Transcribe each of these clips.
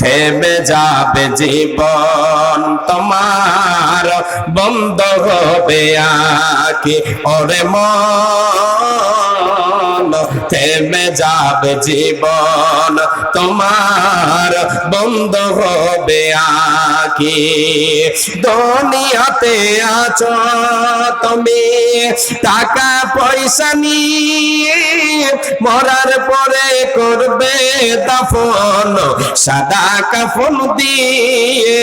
থেমে যাবে জীবন তোমার। বন্ধ হবে আকি ওরে মন। থেমে যাবে জীবন তোমার। বন্ধ হবে আকি দুনিয়াতে আছো তুমি। টাকা পয়সা নিয়ে মরার পরে করবে দাফন, সাদা কাফন দিয়ে।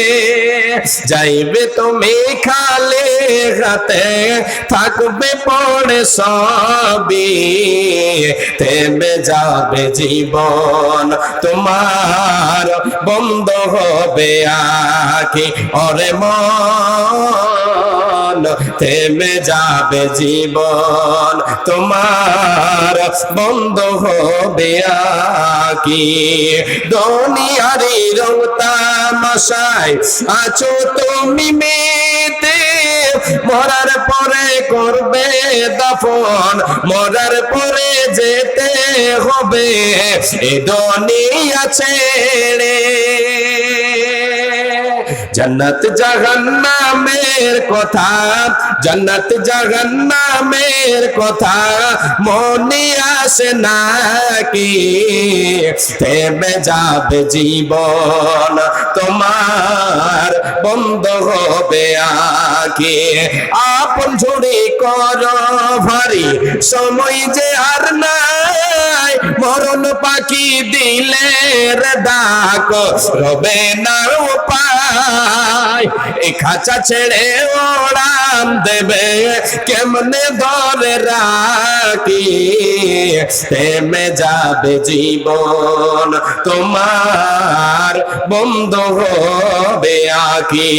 যাইবে তুমি খালে হাতে থাকবে পড়ে সবই। থেমে যাবে জীবন, তোমার বন্ধ হবে আখি অরে মন থেমে যাবে জীবন, তোমার বন্ধ হবে কি দুনিয়ারি রং তামাশায় আছো তুমি মেতে, মরার পরে করবে দাফন, মরার পরে যেতে হবে। এ দুনিয়া ছেড়ে জন্নত জাহান্নামের কথা, জন্নত জাহান্নামের কথা মনে আসে নাকি? থেমে যাবে জীবন তোমার, বন্ধ হবে আকি আপন ঝুড়ি কর ভারী, সময় যে আর মরণ পাখি দিলে রে ডাক, রবে না উপায়। এই খাঁচা ছেড়ে ওড়ান দেবে, কেমনে ধরে রাখি? থেমে যাবে জীবন তোমার, বন্ধ হবে আকি।